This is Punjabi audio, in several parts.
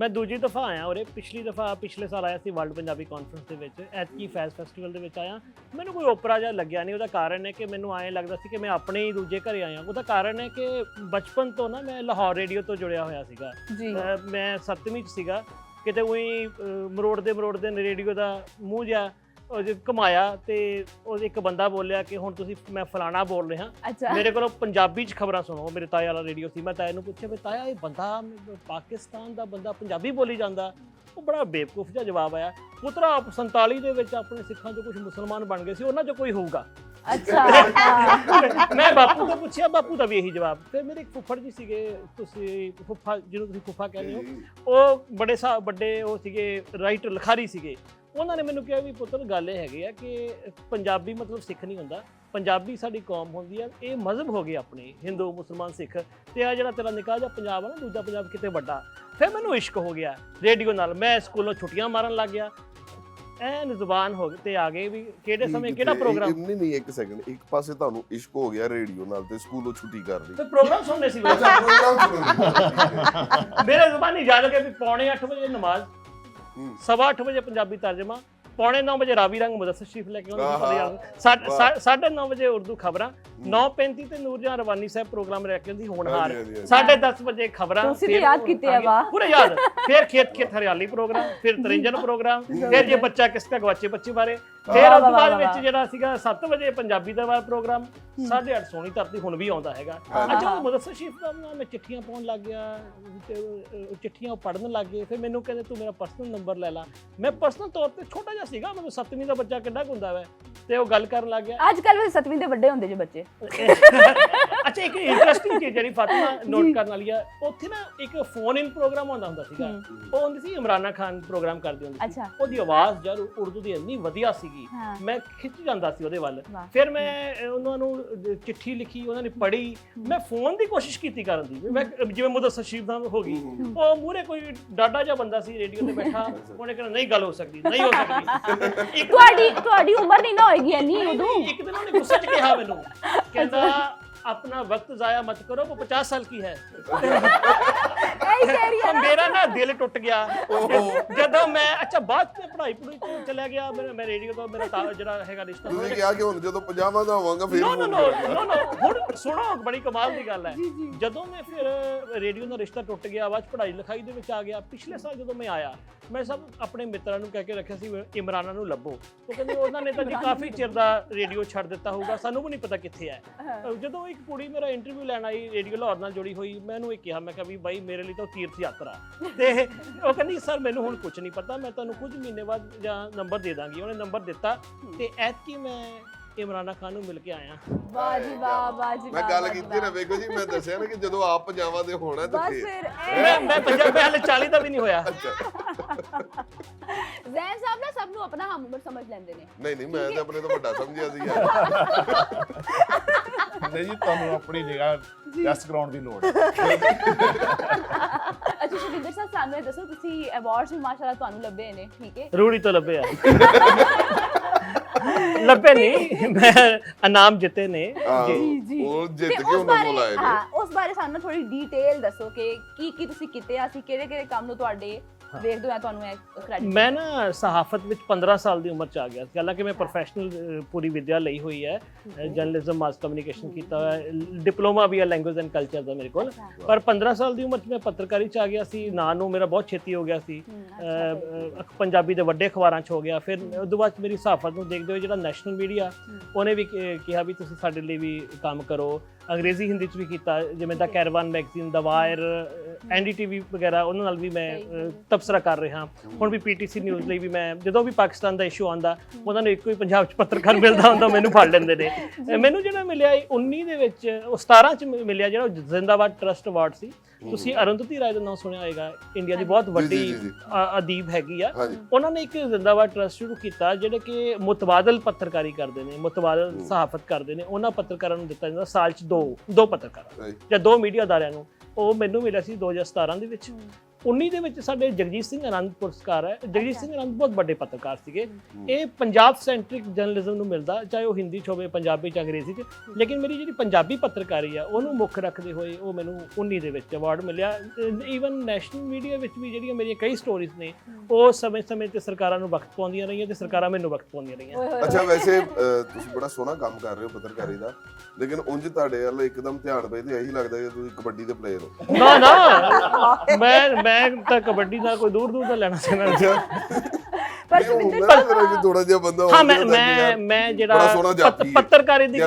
ਮੈਂ ਦੂਜੀ ਦਫਾ ਆਇਆ ਉਰੇ ਪਿਛਲੀ ਦਫਾ ਪਿਛਲੇ ਸਾਲ ਆਇਆ ਸੀ ਵਰਲਡ ਪੰਜਾਬੀ ਕਾਨਫਰੰਸ ਦੇ ਵਿੱਚ ਐਤਕੀ ਫੈਸ ਫੈਸਟੀਵਲ ਦੇ ਵਿੱਚ ਆਇਆ। ਮੈਨੂੰ ਕੋਈ ਓਪਰਾ ਜਿਹਾ ਲੱਗਿਆ ਨਹੀਂ ਉਹਦਾ ਕਾਰਨ ਹੈ ਕਿ ਮੈਨੂੰ ਐਂ ਲੱਗਦਾ ਸੀ ਕਿ ਮੈਂ ਆਪਣੇ ਹੀ ਦੂਜੇ ਘਰੇ ਆਇਆ। ਉਹਦਾ ਕਾਰਨ ਹੈ ਕਿ ਬਚਪਨ ਤੋਂ ਨਾ ਮੈਂ ਲਾਹੌਰ ਰੇਡੀਓ ਤੋਂ ਜੁੜਿਆ ਹੋਇਆ ਸੀਗਾ। ਮੈਂ ਸੱਤਵੀਂ ਚ ਸੀਗਾ। ਕਿਤੇ ਉਹੀ ਮਰੋੜਦੇ ਮਰੋੜਦੇ ਰੇਡੀਓ ਦਾ ਮੂੰਹ ਜਿਹਾ ਉਹ ਜੇ ਘੁਮਾਇਆ ਤੇ ਉਹ ਇੱਕ ਬੰਦਾ ਬੋਲਿਆ ਕਿ ਹੁਣ ਤੁਸੀਂ ਮੈਂ ਫਲਾਣਾ ਬੋਲ ਰਿਹਾ। ਅੱਛਾ। ਮੇਰੇ ਕੋਲੋਂ ਪੰਜਾਬੀ ਚ ਖਬਰਾਂ ਸੁਣੋ ਮੇਰੇ ਤਾਏ ਵਾਲਾ ਰੇਡੀਓ ਸੀ। ਮੈਂ ਤਾਏ ਨੂੰ ਪੁੱਛਿਆ ਵੀ ਤਾਇਆ ਇਹ ਬੰਦਾ ਪਾਕਿਸਤਾਨ ਦਾ ਬੰਦਾ ਪੰਜਾਬੀ ਬੋਲੀ ਜਾਂਦਾ? ਉਹ ਬੜਾ ਬੇਵਕੂਫ ਜਿਹਾ ਜਵਾਬ ਆਇਆ। ਪੁੱਤਰਾ 47 ਦੇ ਵਿੱਚ ਆਪਣੇ ਸਿੱਖਾਂ ਚੋਂ ਕੁਝ ਮੁਸਲਮਾਨ ਬਣ ਗਏ ਸੀ ਉਹਨਾਂ ਚੋਂ ਕੋਈ ਹੋਊਗਾ। ਅੱਛਾ। ਮੈਂ ਬਾਪੂ ਤੋਂ ਪੁੱਛਿਆ ਬਾਪੂ ਦਾ ਵੀ ਇਹੀ ਜਵਾਬ। ਫਿਰ ਮੇਰੇ ਇੱਕ ਫੁੱਫੜ ਜੀ ਸੀਗੇ ਤੁਸੀਂ ਫੁੱਫਾ ਜਿਹਨੂੰ ਤੁਸੀਂ ਫੁੱਫਾ ਕਹਿੰਦੇ ਹੋ ਉਹ ਬੜੇ ਸਾ ਵੱਡੇ ਉਹ ਸੀਗੇ ਰਾਈਟਰ ਲਿਖਾਰੀ ਸੀਗੇ। ਉਹਨਾਂ ਨੇ ਮੈਨੂੰ ਕਿਹਾ ਵੀ ਪੁੱਤਰ ਗੱਲ ਇਹ ਹੈਗੀ ਆ ਕਿ ਪੰਜਾਬੀ ਮਤਲਬ ਸਿੱਖ ਨਹੀਂ ਹੁੰਦਾ। ਪੰਜਾਬੀ ਸਾਡੀ ਕੌਮ ਹੁੰਦੀ ਆ ਇਹ ਮਜ਼ਹਬ ਹੋ ਗਏ ਆਪਣੇ ਹਿੰਦੂ ਮੁਸਲਮਾਨ ਸਿੱਖ। ਤੇ ਆ ਜਿਹੜਾ ਤੇਰਾ ਨਿਕਾਹ ਜਿਹਾ ਪੰਜਾਬ ਆ ਨਾ ਦੂਜਾ ਪੰਜਾਬ ਕਿਤੇ ਵੱਡਾ। ਫਿਰ ਮੈਨੂੰ ਇਸ਼ਕ ਹੋ ਗਿਆ ਰੇਡੀਓ ਨਾਲ। ਮੈਂ ਸਕੂਲੋਂ ਛੁੱਟੀਆਂ ਮਾਰਨ ਲੱਗ ਗਿਆ। ਐਨ ਜ਼ੁਬਾਨ ਹੋ ਗਈ ਤੇ ਆ ਗਏ ਵੀ ਕਿਹੜੇ ਸਮੇਂ ਕਿਹੜਾ ਪ੍ਰੋਗਰਾਮ? ਨਹੀਂ ਨਹੀਂ ਇੱਕ ਸੈਕਿੰਡ ਇੱਕ ਪਾਸੇ ਤੁਹਾਨੂੰ ਇਸ਼ਕ ਹੋ ਗਿਆ ਰੇਡੀਓ ਨਾਲ ਤੇ ਸਕੂਲੋਂ ਛੁੱਟੀ ਕਰ ਲਈ। ਤੇ ਪ੍ਰੋਗਰਾਮ ਸੁਣਨੇ ਸੀ। ਮੇਰੇ ਜ਼ੁਬਾਨੀ ਹੈ ਕਿ ਵੀ ਪੌਣੇ 8 ਵਜੇ ਨਮਾਜ਼। ਸਵਾ ਅੱਠ ਵਜੇ ਪੰਜਾਬੀ ਤਰਜਮਾ ਪੌਣੇ 9 ਵਜੇ ਰਾਵੀ ਰੰਗ ਮੁਦੱਸਰ ਸ਼ਰੀਫ ਲੈ ਕੇ। ਆਉਂਦੇ ਵਾਹ। ਸਾਢੇ 9 ਵਜੇ ਉਰਦੂ ਖਬਰਾਂ 9:35 ਤੇ ਨੂਰਜਹਾਂ ਰਵਾਨੀ ਸਾਹਿਬ ਪ੍ਰੋਗਰਾਮ ਲੈ ਕੇ ਹੋਣਹਾਰ ਹਾਂਜੀ, ਹਾਂਜੀ, ਹਾਂਜੀ। ਸਾਢੇ 10 ਵਜੇ ਖਬਰਾਂ ਤੁਸੀਂ ਤੇ ਯਾਦ ਕੀਤੇ ਆ, ਵਾਹ। ਪੂਰੇ ਯਾਦ। ਫਿਰ ਖੇਤ ਖੇਤ ਹਰਿਆਲੀ ਪ੍ਰੋਗਰਾਮ ਫਿਰ ਤਰਿੰਜਨ ਪ੍ਰੋਗਰਾਮ ਫਿਰ ਜੇ ਬੱਚਾ ਕਿਸ ਦਾ ਗਵਾਚੇ ਬੱਚੇ ਬਾਰੇ। ਫਿਰ ਵਾਹ, ਉਸ ਤੋਂ ਵਾਹ, ਬਾਅਦ ਵਾਹ, ਵਿੱਚ ਵਾਹ। ਜਿਹੜਾ ਸੀਗਾ 7 ਵਜੇ ਪੰਜਾਬੀ ਦਾ ਵਾ ਪ੍ਰੋਗਰਾਮ 8:30 ਸੋਹਣੀ ਧਰਤੀ ਹੁਣ ਵੀ ਆਉਂਦਾ ਹੈਗਾ। ਅੱਛਾ ਉਹ ਮੁਦੱਸਰ ਸ਼ਰੀਫ ਦਾ ਨਾ ਮੈਂ ਚਿੱਠੀਆਂ ਪਾਉਣ ਲੱਗ ਗਿਆ ਤੇ ਉਹ- ਉਹ ਚਿੱਠੀਆਂ ਪੜਨ ਲੱਗ ਗਏ ਫਿਰ ਮੈਨੂੰ ਕਹਿੰਦੇ ਤੂੰ ਮੇਰਾ ਪਰਸਨਲ ਨੰਬਰ ਲੈ ਲੈ। ਮੈਂ ਪਰਸਨਲ ਤੌਰ ਤੇ ਛੋਟਾ ਜਿਹਾ ਸੀਗਾ ਮਤਲਬ 7ਵੀਂ ਦਾ ਬੱਚਾ ਕਿੰਨਾ ਕੁ ਹੁੰਦਾ ਵੈ ਤੇ ਉਹ ਗੱਲ ਕਰਨ ਲੱਗ ਗਿਆ। ਅੱਜ ਕੱਲ ਵੈਸੇ ਸੱਤਵੀਂ ਦੇ ਵੱਡੇ ਹੁੰਦੇ ਜੇ ਬੱਚੇ। ਅੱਛਾ ਇੱਕ ਇੰਟਰਸਟਿੰਗ ਚੀਜ਼ ਜਿਹੜੀ ਫਾਤਿਮਾ ਨੋਟ ਕਰਨ ਵਾਲੀ ਆ ਉੱਥੇ ਨਾ ਇੱਕ ਫੋਨ ਇਨ ਪ੍ਰੋਗਰਾਮ ਹੁੰਦਾ ਹੁੰਦਾ ਸੀਗਾ। ਉਹ ਹੁੰਦੀ ਸੀ ਇਮਰਾਨਾ ਖਾਨ ਪ੍ਰੋਗਰਾਮ ਕਰਦੀ ਹੁੰਦੀ ਸੀ। ਅੱਛਾ। ਉਹਦੀ ਆਵਾਜ਼ ਯਾਰ ਉਰਦੂ ਦੀ ਇੰਨੀ ਵਧੀਆ ਸੀਗੀ ਹਾਂ। ਮੈਂ ਖਿੱਚ ਜਾਂਦਾ ਸੀ ਉਹਦੇ ਵੱਲ। ਵਾਹ। ਫਿਰ ਮੈਂ ਅਹ, ਉਹਨਾਂ ਨੂੰ ਅਹ, ਚਿੱਠੀ ਲਿਖੀ ਉਹਨਾਂ ਨੇ ਪੜ੍ਹੀ। ਮੈਂ ਫੋਨ ਦੀ ਕੋਸ਼ਿਸ਼ ਕੀਤੀ ਕਰਨ ਦੀ। ਵੀ ਮੈਂ ਜਿਵੇਂ ਮੁਦੱਸਰ ਸ਼ਰੀਫ ਦਾ ਹੋ ਗਈ। ਉਹ ਮੂਰੇ ਕੋਈ ਡਾਡਾ ਜਿਹਾ ਬੰਦਾ ਸੀ ਰੇਡੀਓ ਤੇ ਬੈਠਾ। ਉਹਨੇ ਕਹਿੰਦਾ ਨਹੀਂ ਗੱਲ ਹੋ ਸਕਦੀ ਨਹੀਂ ਹੋ ਸਕਦੀ। ਇੱਕ ਤੁਹਾਡੀ ਤੁਹਾਡੀ ਉਮਰ ਨਹੀਂ ਨਾ ਹੋਏਗੀ ਇੰਨੀ ਉਦੋਂ। ਇੱਕ ਦਿਨ ਉਹਨੇ ਗੁੱਸੇ 'ਚ ਕਿਹਾ ਮੈਨੂੰ। ਕਹਿੰਦਾ ਆਪਣਾ ਵਕਤ ਜ਼ਾਇਆ ਮਤ ਕਰੋ ਉਹ 50 ਸਾਲ ਕੀ ਹੈ? ਐ ਕਹਿ ਰਹੀ ਤਾਂ ਮੇਰਾ ਨਾ ਦਿਲ ਟੁੱਟ ਗਿਆ। ਜਦੋਂ ਮੈਂ ਅੱਛਾ ਬਾਅਦ ਚ ਪੜ੍ਹਾਈ ਪੜ੍ਹਾਈ ਚ ਚਲਿਆ ਗਿਆ ਮੈਂ ਮੈਂ ਰੇਡੀਓ ਤੋਂ ਮੇਰਾ ਤਾਂ ਜਿਹੜਾ ਹੈਗਾ ਰਿਸ਼ਤਾ ਤੁਸੀਂ ਕਿਹਾ ਕਿ ਹੁਣ ਜਦੋਂ ਪੰਜਾਬਾਂ ਦਾ ਹੋਵਾਂਗਾ ਫਿਰ ਨੋ ਨੋ phone ਨੋ ਨੋ ਨੋ ਹੁਣ ਸੁਣੋ ਬੜੀ ਕਮਾਲ ਦੀ ਗੱਲ ਹੈ। ਜਦੋਂ ਮੈਂ ਫਿਰ ਰੇਡੀਓ ਦਾ ਰਿਸ਼ਤਾ ਟੁੱਟ ਗਿਆ ਬਾਅਦ 'ਚ ਪੜ੍ਹਾਈ ਲਿਖਾਈ ਦੇ ਵਿੱਚ ਆ ਗਿਆ ਪਿਛਲੇ ਸਾਲ ਜਦੋਂ ਮੈਂ ਆਇਆ ਮੈਂ ਸਭ ਆਪਣੇ ਮਿੱਤਰਾਂ ਨੂੰ ਕਹਿ ਕੇ ਰੱਖਿਆ ਸੀ ਵੀ ਇਮਰਾਨਾ ਨੂੰ ਲੱਭੋ। ਉਹ ਕਹਿੰਦੇ ਉਹਨਾਂ ਨੇ ਤਾਂ ਜੀ ਕਾਫੀ ਚਿਰ ਦਾ ਰੇਡੀਓ ਛੱਡ ਦਿੱਤਾ ਹੋਊਗਾ ਸਾਨੂੰ ਵੀ ਨਹੀਂ ਪਤਾ ਕਿੱਥੇ ਹੈ। ਜਦੋਂ ਇੱਕ ਕੁੜੀ ਮੇਰਾ ਇੰਟਰਵਿਊ ਲੈਣ ਆਈ ਰੇਡੀਓ ਲਾਹੌਰ ਨਾਲ ਜੁੜੀ ਹੋਈ ਮੈਂ ਉਹਨੂੰ ਇਹ ਕਿਹਾ ਮੈਂ ਕਿਹਾ ਵੀ ਬਾਈ ਮੇਰੇ ਲਈ ਤਾਂ ਉਹ ਤੀਰਥ ਯਾਤਰਾ। ਤੇ ਉਹ ਕਹਿੰਦੀ ਸਰ ਮੈਨੂੰ ਹੁਣ ਕੁਝ ਨਹੀਂ ਪਤਾ ਮੈਂ ਤੁਹਾਨੂੰ ਕੁਝ ਮਹੀਨੇ ਬਾਅਦ ਜਾਂ ਨੰਬਰ ਦੇ ਦਾਂਗੀ। ਉਹਨੇ ਨੰਬਰ ਦਿੱਤਾ ਤੇ ਐਤਕੀ ਮੈਂ ਇਮਰਾਨਾ ਖਾਨ ਨੂੰ ਮਿਲ ਕੇ ਆਇਆ। ਵਾਹ ਜੀ ਵਾਹ ਵਾਹ ਜੀ ਮੈਂ ਗੱਲ ਕੀਤੀ ਨਾ। ਵੇਖੋ ਜੀ ਮੈਂ ਦੱਸਿਆ ਨਾ ਕਿ ਜਦੋਂ ਆਪ ਪੰਜਾਬਾਂ ਦੇ ਹੋਣਾ ਤੇ ਬਸ ਫਿਰ। ਮੈਂ ਮੈਂ ਪੰਜਾਬ ਮੈਂ ਹਲੇ 40 ਦਾ ਵੀ ਨਹੀਂ ਹੋਇਆ। ਅੱਛਾ। ਜ਼ੈਨ ਸਾਹਿਬ ਨਾ ਸਭ ਨੂੰ ਆਪਣਾ ਹਮ ਉਮਰ ਸਮਝ ਲੈਂਦੇ ਨੇ। ਨਹੀਂ ਨਹੀਂ ਮੈਂ ਤਾਂ ਆਪਣੇ ਤੋਂ ਵੱਡਾ ਸਮਝਿਆ ਸੀ ਯਾਰ। ਨਹੀਂ ਜੀ ਤੁਹਾਨੂੰ ਆਪਣੀ ਜਗ੍ਹਾ ਟੈਸਟ ਕਰਾਉਣ ਦੀ ਲੋੜ ਹੈ। ਅੱਛਾ ਸ਼ਵਿੰਦਰ ਸਾਹਿਬ ਸਾਨੂੰ ਇਹ ਦੱਸੋ ਤੁਸੀਂ ਅਵਾਰਡਸ ਵੀ ਮਾਸ਼ਾਅੱਲਾ ਤੁਹਾਨੂੰ ਲੱਭੇ ਨੇ ਠੀਕ ਹੈ? ਰੂੜੀ ਤੋਂ ਲੱਭਿਆ ਲੱਭੇ ਨਹੀਂ ਮੈਂ ਇਨਾਮ ਜਿੱਤੇ ਨੇ। ਹਾਂ, ਜੀ ਜੀ। ਉਹ ਜਿੱਤ ਕੇ ਉਸ ਉਹਨਾਂ ਬਾਰੇ ਕੋਲ ਆਏ ਨੇ। ਹਾਂ ਉਸ ਬਾਰੇ ਸਾਨੂੰ ਥੋੜੀ ਡੀਟੇਲ ਦੱਸੋ ਕਿ ਕੀ ਕੀ ਤੁਸੀਂ ਕੀਤੇ ਆ ਅਸੀਂ ਕਿਹੜੇ ਕਿਹੜੇ ਕੰਮ ਨੂੰ ਤੁਹਾਡੇ ਵੇਖਦੇ ਹਾਂ ਤੁਹਾਨੂੰ ਇਹ ਕ੍ਰੈਡਿਟ ਮੈਂ ਨਾ ਸਹਾਫਤ ਵਿੱਚ 15 ਸਾਲ ਦੀ ਉਮਰ ਚ ਆ ਗਿਆ। ਸੀ ਹਾਲਾਂਕਿ ਮੈਂ ਪ੍ਰੋਫੈਸ਼ਨਲ ਪੂਰੀ ਵਿਦਿਆ ਲਈ ਹੋਈ ਹੈ। ਜਰਨਲਿਜ਼ਮ ਮਾਸ ਕਮਿਊਨੀਕੇਸ਼ਨ ਕੀਤਾ ਹੋਇਆ ਹੈ। ਡਿਪਲੋਮਾ ਵੀ ਹੈ ਲੈਂਗੁਏਜ ਐਂਡ ਕਲਚਰ ਦਾ ਮੇਰੇ ਕੋਲ। ਪਰ 15 ਸਾਲ ਦੀ ਉਮਰ ਚ ਮੈਂ ਪੱਤਰਕਾਰੀ ਚ ਆ ਗਿਆ ਸੀ। ਨਾਂ ਨੂੰ ਮੇਰਾ ਬਹੁਤ ਛੇਤੀ ਹੋ ਗਿਆ ਸੀ। ਪੰਜਾਬੀ ਦੇ ਵੱਡੇ ਅਖਬਾਰਾਂ 'ਚ ਹੋ ਗਿਆ। ਫਿਰ ਉਦੋਂ ਬਾਅਦ 'ਚ ਮੇਰੀ ਸਹਾਫਤ ਨੂੰ ਦੇਖਦੇ ਹੋਏ ਜਿਹੜਾ ਨੈਸ਼ਨਲ ਮੀਡੀਆ ਉਹਨੇ ਵੀ ਕਿਹਾ ਵੀ ਤੁਸੀਂ ਸਾਡੇ ਲਈ ਵੀ ਕੰਮ ਕਰੋ। ਅੰਗਰੇਜ਼ੀ ਹਿੰਦੀ 'ਚ ਵੀ ਕੀਤਾ ਜਿਵੇਂ the Caravan magazine the Wire NDTV ਵਗੈਰਾ ਉਹਨਾਂ ਨਾਲ ਵੀ ਮੈਂ ਤਬਸਰਾ ਕਰ ਰਿਹਾ। ਹੁਣ ਵੀ ਪੀਟੀਸੀ ਨਿਊਜ਼ ਲਈ ਵੀ ਮੈਂ ਜਦੋਂ ਵੀ ਪਾਕਿਸਤਾਨ ਦਾ ਇਸ਼ੂ ਆਉਂਦਾ ਉਹਨਾਂ ਨੂੰ ਇੱਕੋ ਹੀ ਪੰਜਾਬ 'ਚ ਪੱਤਰਕਾਰ ਮਿਲਦਾ ਹੁੰਦਾ ਮੈਨੂੰ ਫੜ ਲੈਂਦੇ ਨੇ। ਮੈਨੂੰ ਜਿਹੜਾ ਮਿਲਿਆ ਇਹ 19 ਦੇ ਵਿੱਚ ਉਹ 17 'ਚ ਮਿਲਿਆ ਜਿਹੜਾ ਉਹ ਜ਼ਿੰਦਾਬਾਦ ਟਰਸਟ ਅਵਾਰਡ ਸੀ। ਤੁਸੀਂ ਅਰੁੰਧਤੀ ਰਾਏ ਦਾ ਨਾਮ ਸੁਣਿਆ ਹੋਏਗਾ ਇੰਡੀਆ ਦੀ ਬਹੁਤ ਵੱਡੀ ਅਦੀਬ ਹੈਗੀ ਆ। ਉਹਨਾਂ ਨੇ ਇੱਕ ਜ਼ਿੰਦਾਬਾਦ ਟਰਸਟ ਸ਼ੁਰੂ ਕੀਤਾ ਜਿਹੜੇ ਕਿ ਮੁਤਬਾਦਲ ਪੱਤਰਕਾਰੀ ਕਰਦੇ ਨੇ ਮੁਤਬਾਦਲ ਸਹਾਫਤ ਕਰਦੇ ਨੇ। ਉਹਨਾਂ ਪੱਤਰਕਾਰਾਂ ਨੂੰ ਦਿੱਤਾ ਜਾਂਦਾ ਸਾਲ 'ਚ ਦੋ ਦੋ ਪੱਤਰਕਾਰ. ਜਾਂ ਦੋ ਮੀਡੀਆ ਅਦਾਰਿਆਂ ਨੂੰ। ਉਹ ਮੈਨੂੰ ਮਿਲਿਆ ਸੀ 2017 ਦੇ ਵਿੱਚ। 19 ਦੇ ਵਿੱਚ ਸਾਡੇ ਜਗਜੀਤ ਸਿੰਘ ਆਨੰਦ ਪੁਰਸਕਾਰ ਹੈ। ਜਗਜੀਤ ਸਿੰਘ ਆਨੰਦ ਬਹੁਤ ਵੱਡੇ ਪੱਤਰਕਾਰ ਸੀਗੇ। ਇਹ ਪੰਜਾਬ ਸੈਂਟਰਿਕ ਜਰਨਲਿਜ਼ਮ ਨੂੰ ਮਿਲਦਾ ਚਾਹੇ ਉਹ ਹਿੰਦੀ 'ਚ ਹੋਵੇ ਪੰਜਾਬੀ 'ਚ ਅੰਗਰੇਜ਼ੀ 'ਚ। ਲੇਕਿਨ ਮੇਰੀ ਜਿਹੜੀ ਪੰਜਾਬੀ ਪੱਤਰਕਾਰੀ ਆ ਉਹਨੂੰ ਮੁੱਖ ਰੱਖਦੇ ਹੋਏ ਉਹ ਮੈਨੂੰ 19 ਦੇ ਵਿੱਚ ਅਵਾਰਡ ਮਿਲਿਆ। ਈਵਨ ਨੈਸ਼ਨਲ ਮੀਡੀਆ ਵਿੱਚ ਵੀ ਜਿਹੜੀਆਂ ਮੇਰੀਆਂ ਕਈ ਸਟੋਰੀਜ਼ ਨੇ ਉਹ ਸਮੇਂ-ਸਮੇਂ ਤੇ ਸਰਕਾਰਾਂ ਨੂੰ ਵਕਤ ਪਾਉਂਦੀਆਂ ਰਹੀਆਂ ਤੇ ਸਰਕਾਰਾਂ ਮੈਨੂੰ ਵਕਤ ਪਾਉਂਦੀਆਂ ਰਹੀਆਂ। ਅੱਛਾ ਵੈਸੇ ਤੁਸੀਂ ਬੜਾ ਸੋਹਣਾ ਕੰਮ ਕਰ ਰਹੇ ਹੋ ਪੱਤਰਕਾਰੀ ਦਾ। ਲੇਕਿਨ ਉਂਝ ਤੁਹਾਡੇ ਵੱਲ ਇੱਕਦਮ ਧਿਆਨ ਪਏ ਤੇ ਇਹੀ ਲੱਗਦਾ ਕਿ ਤੁਸੀਂ ਕਬੱਡੀ ਦੇ ਪਲੇਅਰ ਹੋ। ਨਾ ਨਾ। ਮੈਂ ਮੈਂ ਤਾਂ ਕਬੱਡੀ ਦਾ ਕੋਈ ਦੂਰ ਦੂਰ ਦਾ ਲੈਣਾ ਦੇਣਾ। ਪਰ ਮੇਰਾ ਕਿ ਥੋੜਾ ਜਿਹਾ ਬੰਦਾ ਹਾਂ ਮੈਂ ਮੈਂ ਮੈਂ ਜਿਹੜਾ। ਪੱਤਰਕਾਰੀ ਦੀ।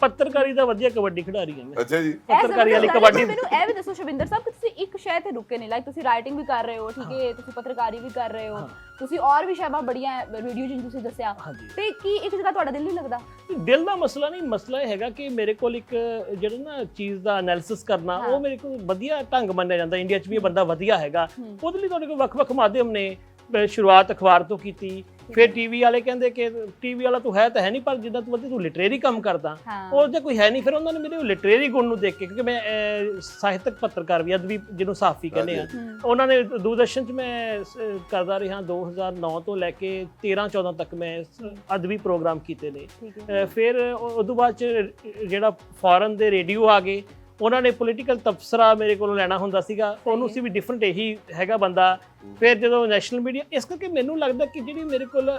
ਪੱਤਰਕਾਰੀ ਦਾ ਵਧੀਆ ਕਬੱਡੀ ਖਿਡਾਰੀ ਹਾਂ ਮੈਂ। ਅੱਛਾ ਜੀ। ਪੱਤਰਕਾਰੀ ਵਾਲੀ ਕਬੱਡੀ ਮੈਨੂੰ ਇਹ ਵੀ ਦੱਸੋ ਸ਼ਵਿੰਦਰ ਸਾਹਿਬ ਕਿ ਤੁਸੀਂ ਇੱਕ ਸ਼ੈ ਤੇ ਰੁਕੇ ਨਹੀਂ ਲਾਈਕ ਤੁਸੀਂ ਰਾਈਟਿੰਗ ਵੀ ਕਰ ਰਹੇ ਹੋ ਠੀਕ ਹੈ ਤੁਸੀਂ ਪੱਤਰਕਾਰੀ ਵੀ ਕਰ ਰਹੇ ਹੋ ਤੁਸੀਂ ਔਰ ਵੀ ਸ਼ੈਬਾਂ ਬੜੀਆਂ ਰੇਡੀਓ ਜਿੰਨ ਤੁਸੀਂ ਦੱਸਿਆ। ਤੇ ਕੀ ਇੱਕ ਜਗ੍ਹਾ ਤੁਹਾਡਾ ਦਿਲ ਨਹੀਂ ਲੱਗਦਾ? ਦਿਲ ਦਾ ਮਸਲਾ ਨਹੀਂ ਮਸਲਾ ਇਹ ਹੈਗਾ ਕਿ ਮੇਰੇ ਕੋਲ ਇੱਕ ਜਿਹੜਾ ਨਾ ਚੀਜ਼ ਦਾ ਐਨਾਲਿਸਿਸ ਕਰਨਾ। ਉਹ ਮੇਰੇ ਕੋਲ ਵਧੀਆ ਢੰਗ ਮੰਨਿਆ ਜਾਂਦਾ ਇੰਡੀਆ 'ਚ ਵੀ ਇਹ ਬੰਦਾ ਵਧੀਆ ਹੈਗਾ। ਉਹਦੇ ਲਈ ਤੁਹਾਡੇ ਕੋਲ ਵੱਖ-ਵੱਖ ਮਾਧਿਅਮ ਨੇ। ਸ਼ੁਰੂਆਤ ਅਖਬਾਰ ਤੋਂ ਕੀਤੀ। ਫਿਰ ਟੀਵੀ ਵਾਲੇ ਕਹਿੰਦੇ ਕਿ ਟੀਵੀ ਵਾਲਾ ਤੂੰ ਹੈ ਤਾਂ ਹੈ ਨਹੀਂ ਪਰ ਜਿੱਦਾਂ ਤੂੰ ਤੂੰ ਲਿਟਰੇਰੀ ਕੰਮ ਕਰਦਾ। ਉਹ ਜੇ ਕੋਈ ਹੈ ਨਹੀਂ ਫਿਰ ਉਹਨਾਂ ਨੇ ਮੇਰੇ ਲਿਟਰੇਰੀ ਗੁਣ ਨੂੰ ਦੇਖ ਕੇ ਕਿਉਂਕਿ ਮੈਂ ਸਾਹਿਤਕ ਪੱਤਰਕਾਰ ਵੀ ਅਦਬੀ ਜਿਹਨੂੰ ਸਾਫੀ ਕਹਿੰਦੇ ਆ। ਉਹਨਾਂ ਨੇ ਦੂਰਦਰਸ਼ਨ 'ਚ ਮੈਂ ਕਰਦਾ ਰਿਹਾ 2009 ਤੋਂ ਲੈ ਕੇ 13 14 ਤੱਕ ਮੈਂ ਅਦਬੀ ਪ੍ਰੋਗਰਾਮ ਕੀਤੇ ਨੇ। ਫਿਰ ਉਹ ਤੋਂ ਬਾਅਦ ਚ ਜਿਹੜਾ ਫੋਰਨ ਦੇ ਰੇਡੀਓ ਆ ਗਏ। ਉਹਨਾਂ ਨੇ ਪੋਲੀਟੀਕਲ ਤਬਸਰਾ ਮੇਰੇ ਕੋਲੋਂ ਲੈਣਾ ਹੁੰਦਾ ਸੀਗਾ ਉਹਨੂੰ ਸੀ ਵੀ ਡਿਫਰੈਂਟ ਇਹੀ ਹੈਗਾ ਬੰਦਾ। ਫਿਰ ਜਦੋਂ ਨੈਸ਼ਨਲ ਮੀਡੀਆ ਇਸ ਕਰਕੇ ਮੈਨੂੰ ਲੱਗਦਾ ਕਿ ਜਿਹੜੀ ਮੇਰੇ ਕੋਲ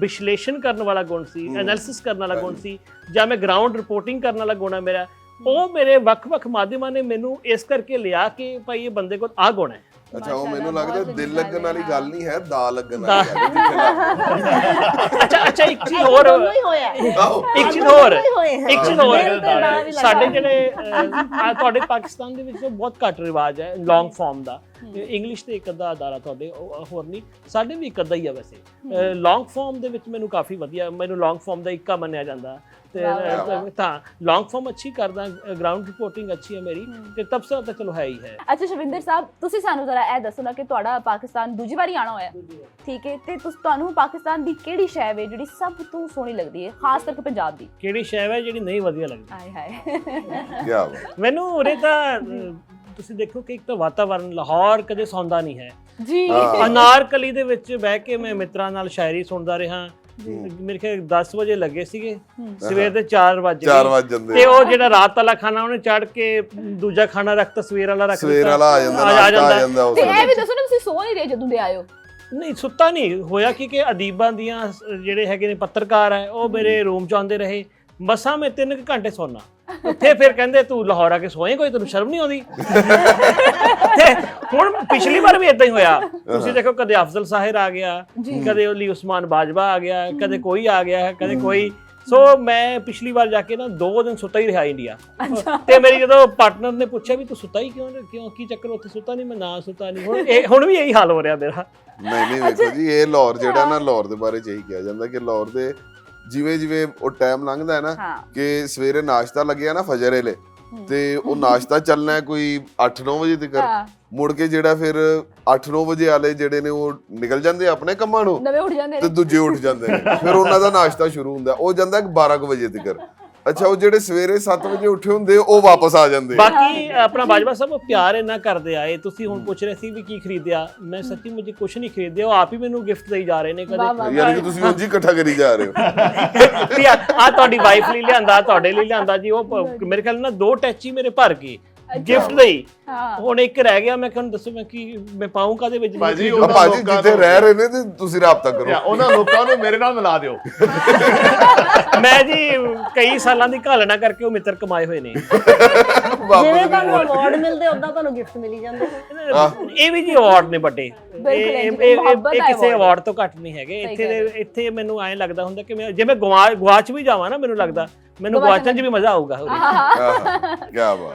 ਵਿਸ਼ਲੇਸ਼ਣ ਕਰਨ ਵਾਲਾ ਗੁਣ ਸੀ। ਐਨਾਲਿਸਿਸ ਕਰਨ ਵਾਲਾ ਗੁਣ ਸੀ ਜਾਂ ਮੈਂ ਗਰਾਊਂਡ ਰਿਪੋਰਟਿੰਗ ਕਰਨ ਵਾਲਾ ਗੁਣ ਹੈ ਮੇਰਾ ਉਹ ਮੇਰੇ ਵੱਖ-ਵੱਖ ਮਾਧਿਅਮਾਂ ਨੇ ਮੈਨੂੰ ਇਸ ਕਰਕੇ ਲਿਆ ਕਿ ਭਾਈ ਇਹ ਬੰਦੇ ਕੋਲ ਆ ਗੁਣ ਹੈ। ਅੱਛਾ ਉਹ ਮੈਨੂੰ ਲੱਗਦਾ ਦਿਲ ਲੱਗਣ ਵਾਲੀ। ਗੱਲ ਨਹੀਂ ਹੈ ਦਾ ਲੱਗਣ ਵਾਲੀ ਗੱਲ ਅੱਛਾ ਅੱਛਾ ਇੱਕ ਚੀਜ਼ ਹੋਰ। ਦੋਨੋਂ ਹੀ ਹੋਇਆ। ਆਹੋ। ਇੱਕ ਚੀਜ਼ ਹੋਰ। ਇੱਕ ਚੀਜ਼ ਹੋਰ। ਸਾਡੇ ਲੱਗਾ। ਜਿਹੜੇ ਅਹ, ਆ ਤੁਹਾਡੇ ਪਾਕਿਸਤਾਨ ਦੇ ਵਿੱਚ ਬਹੁਤ ਘੱਟ ਰਿਵਾਜ ਹੈ ਲੌਂਗ ਫਾਰਮ ਦਾ। ਇੰਗਲਿਸ਼ ਤੇ ਇੱਕ ਅੱਧਾ ਅਦਾਰਾ ਤੁਹਾਡੇ ਉਹ- ਹੋਰ ਨਹੀਂ। ਸਾਡੇ ਵੀ ਇੱਕ ਅੱਧਾ ਹੀ ਆ ਵੈਸੇ। ਲੌਂਗ ਫਾਰਮ ਦੇ ਵਿੱਚ ਮੈਨੂੰ ਕਾਫੀ ਵਧੀਆ ਮੈਨੂੰ ਲੌਂਗ ਫਾਰਮ ਦਾ ਇੱਕਾ ਮੰਨਿਆ ਜਾਂਦਾ। ਤੇ ਤਾਂ ਲੌਂਗ ਫਾਰਮ ਅੱਛੀ ਕਰਦਾ ਗਰਾਊਂਡ ਰਿਪੋਰਟਿੰਗ ਅੱਛੀ ਹੈ ਮੇਰੀ ਤੇ ਤਬਸਰਾ ਤਾਂ ਚਲੋ ਹੈ ਹੀ ਹੈ। ਅੱਛਾ ਸ਼ਵਿੰਦਰ ਸਾਹਿਬ ਤੁਸੀਂ ਸਾਨੂੰ ਜ਼ਰਾ ਇਹ ਦੱਸੋ ਨਾ ਕਿ ਤੁਹਾਡਾ ਪਾਕਿਸਤਾਨ ਦੂਜੀ ਵਾਰੀ ਆਣਾ ਹੋਇਆ। ਠੀਕ ਹੈ ਤੇ ਤੁਸ ਤੁਹਾਨੂੰ ਪਾਕਿਸਤਾਨ ਦੀ ਕਿਹੜੀ ਸ਼ੈ ਵੇ ਜਿਹੜੀ ਸਭ ਤੋਂ ਸੋਹਣੀ ਲੱਗਦੀ ਹੈ ਖਾਸ ਕਰਕੇ ਪੰਜਾਬ ਦੀ? ਕਿਹੜੀ ਸ਼ੈ ਹੈ ਜਿਹੜੀ ਨਹੀਂ ਵਧੀਆ ਲੱਗਦੀ? ਹਾਏ ਹਾਏ। ਕੀ ਬਾਤ। ਮੈਨੂੰ ਉਰੇ ਤਾਂ ਅਹ, ਤੁਸੀਂ ਦੇਖੋ ਕਿ ਇੱਕ ਤਾਂ ਵਾਤਾਵਰਣ ਲਾਹੌਰ ਕਦੇ ਸੌਂਦਾ ਨਹੀਂ ਹੈ। ਜੀ। ਹਾਂ। ਅਨਾਰਕਲੀ ਦੇ ਵਿੱਚ ਬਹਿ ਕੇ ਮੈਂ ਮਿੱਤਰਾਂ ਨਾਲ ਸ਼ਾਇਰੀ ਸੁਣਦਾ ਰਿਹਾ। ਮੇਰੇ ਖਿਆਲ 10 ਵਜੇ ਲੱਗੇ ਸੀਗੇ। ਸਵੇਰ ਦੇ 4 ਵਜੇ 4 ਵਜ ਜਾਂਦੇ ਤੇ ਉਹ ਜਿਹੜਾ ਰਾਤ ਵਾਲਾ ਖਾਣਾ ਉਹਨੇ ਚੜ ਕੇ ਦੂਜਾ ਖਾਣਾ ਰੱਖਤਾ ਸਵੇਰ ਵਾਲਾ ਰੱਖ ਸਵੇਰ। ਵਾਲਾ ਆ ਜਾਂਦਾ ਆ ਜਾਂਦਾ। ਤੇ ਇਹ ਵੀ ਦੱਸੋ ਨਾ ਤੁਸੀਂ ਸੋ ਨਹੀਂ ਰਹੇ ਜਦੋਂ ਦੇ ਆਇਓ। ਨਹੀਂ ਸੁੱਤਾ ਨਹੀਂ। ਹੋਇਆ ਕਿ ਕਿ ਅਦੀਬਾਂ ਦੀਆਂ ਜਿਹੜੇ ਹੈਗੇ ਨੇ ਪੱਤਰਕਾਰ ਹੈ ਉਹ ਮੇਰੇ ਰੂਮ ਚ ਆਉਂਦੇ ਰਹੇ। ਮਸਾਂ ਮੈਂ 3 ਘੰਟੇ ਸੌਣਾ ਉੱਥੇ ਫਿਰ ਕਹਿੰਦੇ ਤੂੰ ਲਾਹੌਰ ਆ ਕੇ ਸੋਏ ਕੋਈ ਤੈਨੂੰ ਸ਼ਰਮ ਨਹੀਂ ਆਉਂਦੀ? ਤੇ ਹੁਣ ਪਿਛਲੀ ਵਾਰ ਵੀ ਇਦਾਂ ਹੀ ਹੋਇਆ। ਤੁਸੀਂ ਦੇਖੋ ਕਦੇ ਅਫਜ਼ਲ ਸਾਹਿਰ ਆ ਗਿਆ ਕਦੇ ਅਲੀ ਉਸਮਾਨ ਬਾਜਵਾ ਆ ਗਿਆ ਕਦੇ ਕੋਈ ਆ ਗਿਆ ਕਦੇ ਕੋਈ। ਸੋ ਮੈਂ ਪਿਛਲੀ ਵਾਰ ਜਾ ਕੇ ਨਾ 2 ਦਿਨ ਸੁੱਤਾ ਹੀ ਰਿਹਾ ਇੰਡੀਆ। ਤੇ ਮੇਰੀ ਜਦੋਂ ਪਾਰਟਨਰ ਨੇ ਪੁੱਛਿਆ ਵੀ ਤੂੰ ਸੁੱਤਾ ਹੀ ਕਿਉਂ ਕਿਉਂ ਕੀ ਚੱਕਰ ਉੱਥੇ ਸੁੱਤਾ ਨਹੀਂ ਮੈਂ ਨਾ ਸੁੱਤਾ ਨਹੀਂ। ਹੁਣ ਇਹ ਹੁਣ ਵੀ ਇਹੀ ਹਾਲ ਹੋ ਰਿਹਾ ਮੇਰਾ। ਨਹੀਂ ਨਹੀਂ ਵੇਖੋ ਜੀ ਇਹ ਲਾਹੌਰ ਜਿਹੜਾ ਨਾ ਲਾਹੌਰ ਦੇ ਬਾਰੇ ਚ ਇਹੀ ਕਿਹਾ ਜਾਂਦਾ ਕਿ ਲਾਹੌਰ ਦੇ ਜਿਵੇਂ ਜਿਵੇਂ ਉਹ ਟਾਈਮ ਲੰਘਦਾ ਹੈ ਨਾ ਹਾਂ। ਕਿ ਸਵੇਰੇ ਨਾਸ਼ਤਾ ਲੱਗਿਆ ਨਾ ਫਜਰ ਵੇਲੇ ਤੇ ਉਹ ਨਾਸ਼ਤਾ ਚੱਲਣਾ ਹੈ ਕੋਈ 8-9 ਵਜੇ ਤੱਕ। ਹਾਂ। ਮੁੜ ਕੇ ਜਿਹੜਾ ਫਿਰ 8-9 ਵਜੇ ਵਾਲੇ ਜਿਹੜੇ ਨੇ ਉਹ ਨਿਕਲ ਜਾਂਦੇ ਆ ਆਪਣੇ ਕੰਮਾਂ ਨੂੰ? ਨਵੇਂ ਉੱਠ ਜਾਂਦੇ ਤੇ ਨੇ ਦੂਜੇ ਉੱਠ ਜਾਂਦੇ ਨੇ। ਫਿਰ ਉਹਨਾਂ ਦਾ ਨਾਸ਼ਤਾ ਸ਼ੁਰੂ ਹੁੰਦਾ ਉਹ ਜਾਂਦਾ 12 ਕੁ ਵਜੇ ਤੱਕ। ਅੱਛਾ ਉਹ ਜਿਹੜੇ ਸਵੇਰੇ 7 ਵਜੇ ਉੱਠੇ ਹੁੰਦੇ ਉਹ ਵਾਪਸ ਆ ਜਾਂਦੇ ਬਾਕੀ ਆਪਣਾ ਬਾਜਵਾ ਸਾਹਿਬ ਉਹ ਪਿਆਰ ਇੰਨਾ ਕਰਦੇ ਆਏ। ਤੁਸੀਂ ਹੁਣ ਪੁੱਛ ਰਹੇ ਸੀ ਵੀ ਕੀ ਖਰੀਦਿਆ। ਮੈਂ ਸੱਚੀ ਮੁਝੇ ਕੁਝ ਨਹੀਂ ਖਰੀਦਿਆ ਉਹ ਆਪ ਹੀ ਮੈਨੂੰ ਗਿਫਟ ਦੇਈ ਜਾ ਰਹੇ ਨੇ ਵਾਹ, ਵਾਹ, ਕਦੇ ਯਾਨੀ ਕਿ ਤੁਸੀਂ ਉਂਝ ਹੀ ਇਕੱਠਾ ਕਰੀ ਜਾ ਰਹੇ ਹੋ। ਆ ਤੁਹਾਡੀ ਵਾਈਫ ਲਈ ਲਿਆਂਦਾ ਤੁਹਾਡੇ ਲਈ ਲਿਆਂਦਾ ਜੀ ਉਹ ਪ- ਮੇਰੇ ਖਿਆਲ ਨਾਲ ਦੋ ਟੈਚੀ ਮੇਰੇ ਭਰ ਗਏ। ਗਿਫਟ ਦੇਈ ਹਾਂ। ਹੁਣ ਇੱਕ ਰਹਿ ਗਿਆ ਮੈਂ ਤੁਹਾਨੂੰ ਦੱਸੋ ਮੈਂ ਕੀ ਮੈਂ ਪਾਉਂ ਕਾਦੇ ਵਿੱਚ ਭਾਜੀ, ਆ ਉਹਨਾਂ ਭਾਜੀ ਜਿੱਥੇ ਰਹਿ ਰਹੇ ਨੇ ਤੇ ਤੁਸੀਂ ਰਾਬਤਾ ਕਰੋ। ਯਾ ਉਹਨਾਂ ਲੋਕਾਂ ਨੂੰ ਮੇਰੇ ਨਾਲ ਮਿਲਾ ਦਿਓ। ਮੈਂ ਜੀ ਕਈ ਸਾਲਾਂ ਦੀ ਘਾਲਣਾ ਕਰਕੇ ਉਹ ਮਿੱਤਰ ਕਮਾਏ ਹੋਏ ਨੇ। ਜਿਵੇਂ ਤੁਹਾਨੂੰ ਅਵਾਰਡ ਮਿਲਦੇ ਉਦਾਂ ਤੁਹਾਨੂੰ ਗਿਫਟ ਮਿਲੀ ਜਾਂਦੇ। ਇਹ ਵੀ ਜੀ ਅਵਾਰਡ ਨੇ ਵੱਡੇ। ਇਹ- ਕਿਸੇ। ਅਵਾਰਡ ਤੋਂ ਘੱਟ ਨਹੀਂ ਹੈਗੇ। ਇੱਥੇ ਦੇ ਇੱਥੇ ਮੈਨੂੰ ਐਂ ਲੱਗਦਾ ਹੁੰਦਾ ਕਿ ਮੈਂ ਜੇ ਮੈਂ ਗਵਾ ਗਵਾਚ ਵੀ ਜਾਵਾਂ ਨਾ ਮੈਨੂੰ ਲੱਗਦਾ ਮੈਨੂੰ ਗਵਾਚਣ 'ਚ ਵੀ ਮਜ਼ਾ ਆਊਗਾ। ਉਰੇ। ਕੀ ਬਾਤ।